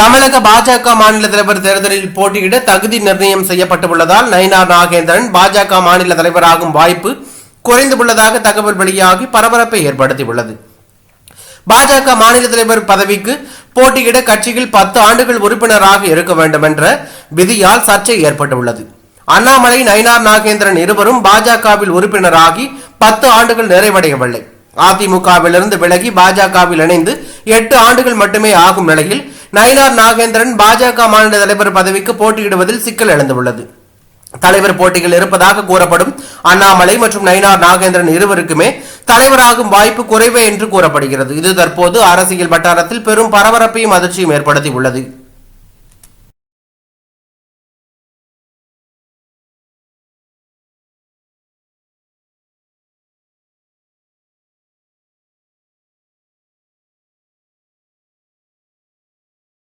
தமிழக பாஜக மாநில தலைவர் தேர்தலில் போட்டியிட தகுதி நிர்ணயம் செய்யப்பட்டுள்ளதால் நயினார் நாகேந்திரன் பாஜக மாநில தலைவராகும் வாய்ப்பு குறைந்துள்ளதாக தகவல் வெளியாகி பரபரப்பை ஏற்படுத்தியுள்ளது. பாஜக மாநில தலைவர் பதவிக்கு போட்டியிட கட்சியில் பத்து ஆண்டுகள் உறுப்பினராக இருக்க வேண்டும் என்ற விதியால் சர்ச்சை ஏற்பட்டுள்ளது. அண்ணாமலை நயினார் நாகேந்திரன் இருவரும் பாஜகவில் உறுப்பினராகி பத்து ஆண்டுகள் நிறைவடையவில்லை. அதிமுகவிலிருந்து விலகி பாஜகவில் இணைந்து எட்டு ஆண்டுகள் மட்டுமே ஆகும் நிலையில் நயினார் நாகேந்திரன் பாஜக மாநில தலைவர் பதவிக்கு போட்டியிடுவதில் சிக்கல் எழுந்துள்ளது. தலைவர் போட்டியில் இருப்பதாக கூறப்படும் அண்ணாமலை மற்றும் நயினார் நாகேந்திரன் இருவருக்குமே தலைவராகும் வாய்ப்பு குறைவே என்று கூறப்படுகிறது. இது தற்போது அரசியல் வட்டாரத்தில் பெரும் பரபரப்பையும் அதிர்ச்சியும் ஏற்படுத்தியுள்ளது.